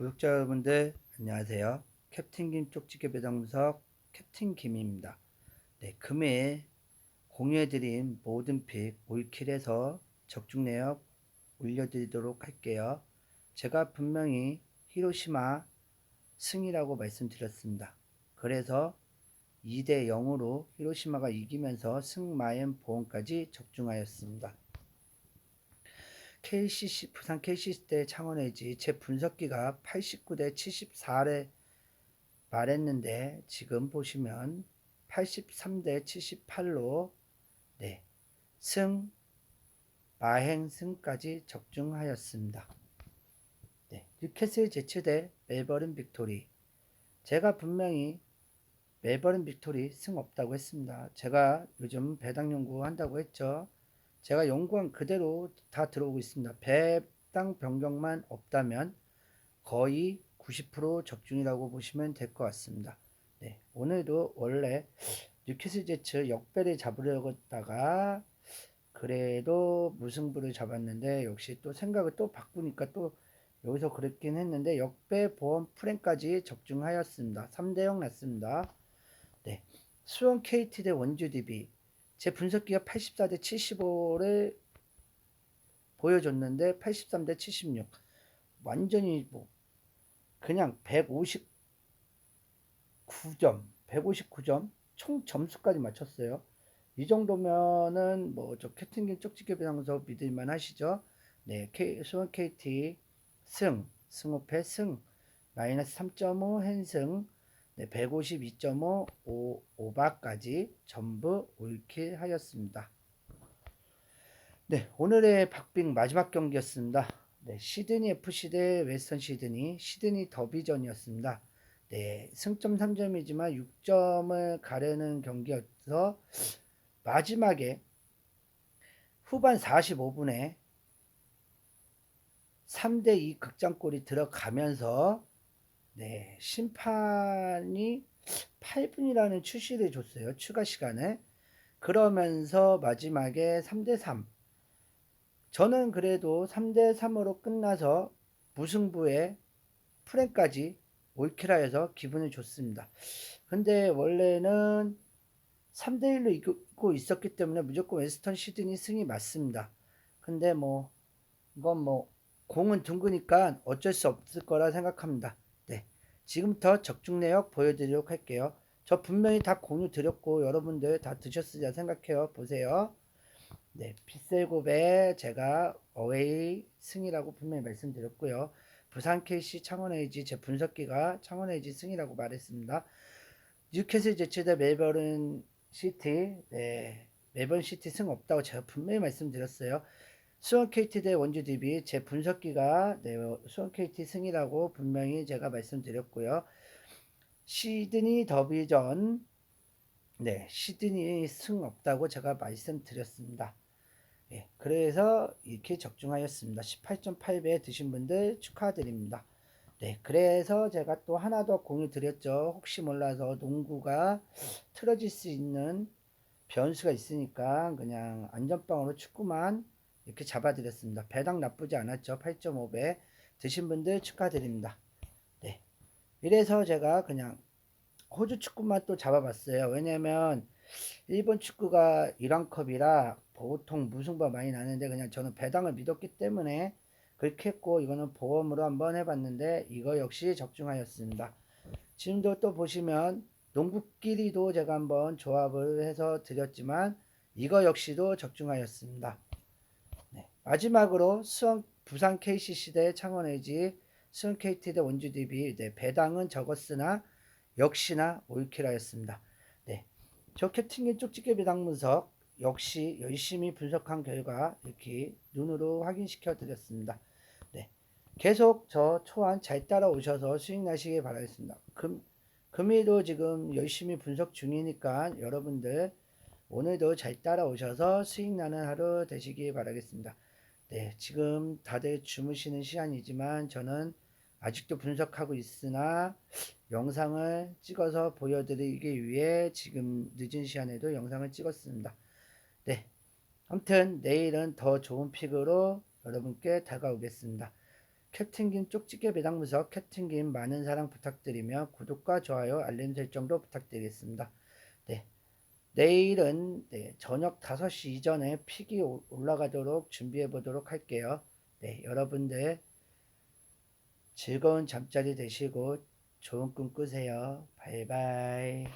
구독자 여러분들 안녕하세요. 캡틴 김 쪽지게 배당 분석 캡틴 김입니다. 네, 금일 공유해드린 모든 픽 올킬해서 적중 내역 올려드리도록 할게요. 제가 분명히 히로시마 승이라고 말씀드렸습니다. 그래서 2대 0으로 히로시마가 이기면서 승마연 보험까지 적중하였습니다. KCC 부산 KCC 때 창원해지 제 분석기가 89대 74를 말했는데 지금 보시면 83대 78로 네, 승 마행 승까지 적중하였습니다. 네, 뉴캐슬 제치대 멜버른 빅토리 제가 분명히 멜버른 빅토리 승 없다고 했습니다. 제가 요즘 배당 연구 한다고 했죠. 제가 연구한 그대로 다 들어오고 있습니다. 배당 변경만 없다면 거의 90% 적중이라고 보시면 될 것 같습니다. 네, 오늘도 원래 뉴캐슬 제츠 역배를 잡으려고 했다가 그래도 무승부를 잡았는데 역시 또 생각을 또 바꾸니까 또 여기서 그랬긴 했는데 역배 보험 프랭까지 적중하였습니다. 3대 0 났습니다. 네. 수원 KT 대 원주 DB 제 분석기가 84대 75를 보여줬는데 83대 76 완전히 뭐 그냥 159점 159점 총 점수까지 맞췄어요. 이 정도면은 뭐저 캡틴긴 쪽지게 배당서 믿을만 하시죠? 네 K, 수원 KT 승 승호패 승 마이너스 3.5 헨승 네, 152.5 오, 오바까지 전부 올킬 하였습니다. 네, 오늘의 박빙 마지막 경기였습니다. 네, 시드니 FC 대 웨스턴 시드니, 시드니 더비전이었습니다. 네, 승점 3점이지만 6점을 가려는 경기여서 마지막에 후반 45분에 3대2 극장골이 들어가면서 네, 심판이 8분이라는 추시를 줬어요. 추가 시간에. 그러면서 마지막에 3대3. 저는 그래도 3대3으로 끝나서 무승부에 프랭까지 올키라해서 기분이 좋습니다. 근데 원래는 3대1로 이기고 있었기 때문에 무조건 웨스턴 시드니 승이 맞습니다. 근데 뭐, 이건 뭐, 공은 둥그니까 어쩔 수 없을 거라 생각합니다. 지금부터 적중 내역 보여드리도록 할게요. 저 분명히 다 공유 드렸고 여러분들 다 드셨으리라 생각해요. 보세요. 네, 빗셀곱에 제가 어웨이 승이라고 분명히 말씀드렸고요. 부산 KC 창원 에이지 제 분석기가 창원 에이지 승이라고 말했습니다. 뉴캐슬 제치대 멜버른 시티, 네, 멜버른 시티 승 없다고 제가 분명히 말씀드렸어요. 수원 KT 대 원주 DB 제 분석기가 네, 수원 KT 승이라고 분명히 제가 말씀드렸고요. 시드니 더비전 네, 시드니 승 없다고 제가 말씀드렸습니다. 네, 그래서 이렇게 적중하였습니다. 18.8배 드신 분들 축하드립니다. 네, 그래서 제가 또 하나 더 공유 드렸죠. 혹시 몰라서 농구가 틀어질 수 있는 변수가 있으니까 그냥 안전빵으로 축구만 이렇게 잡아드렸습니다. 배당 나쁘지 않았죠. 8.5배 드신 분들 축하드립니다. 네. 이래서 제가 그냥 호주 축구만 또 잡아봤어요. 왜냐면 일본 축구가 이란컵이라 보통 무승부가 많이 나는데 그냥 저는 배당을 믿었기 때문에 그렇게 했고 이거는 보험으로 한번 해봤는데 이거 역시 적중하였습니다. 지금도 또 보시면 농구끼리도 제가 한번 조합을 해서 드렸지만 이거 역시도 적중하였습니다. 마지막으로 수원 부산 KCC 대 창원 LG, 수원 KT 대 원주 DB 네, 배당은 적었으나 역시나 올킬하였습니다. 네, 저 캡틴의 쪽집게 배당 분석 역시 열심히 분석한 결과 이렇게 눈으로 확인시켜 드렸습니다. 네, 계속 저 초안 잘 따라오셔서 수익 나시길 바라겠습니다. 금, 금일도 지금 열심히 분석 중이니까 여러분들 오늘도 잘 따라오셔서 수익 나는 하루 되시길 바라겠습니다. 네, 지금 다들 주무시는 시간이지만 저는 아직도 분석하고 있으나 영상을 찍어서 보여드리기 위해 지금 늦은 시간에도 영상을 찍었습니다. 네, 아무튼 내일은 더 좋은 픽으로 여러분께 다가오겠습니다. 캡틴 김 쪽지게 배당무석 캡틴 김 많은 사랑 부탁드리며 구독과 좋아요 알림 설정도 부탁드리겠습니다. 네. 내일은 네, 저녁 5시 이전에 픽이 오- 올라가도록 준비해 보도록 할게요. 네, 여러분들 즐거운 잠자리 되시고 좋은 꿈 꾸세요. 바이바이.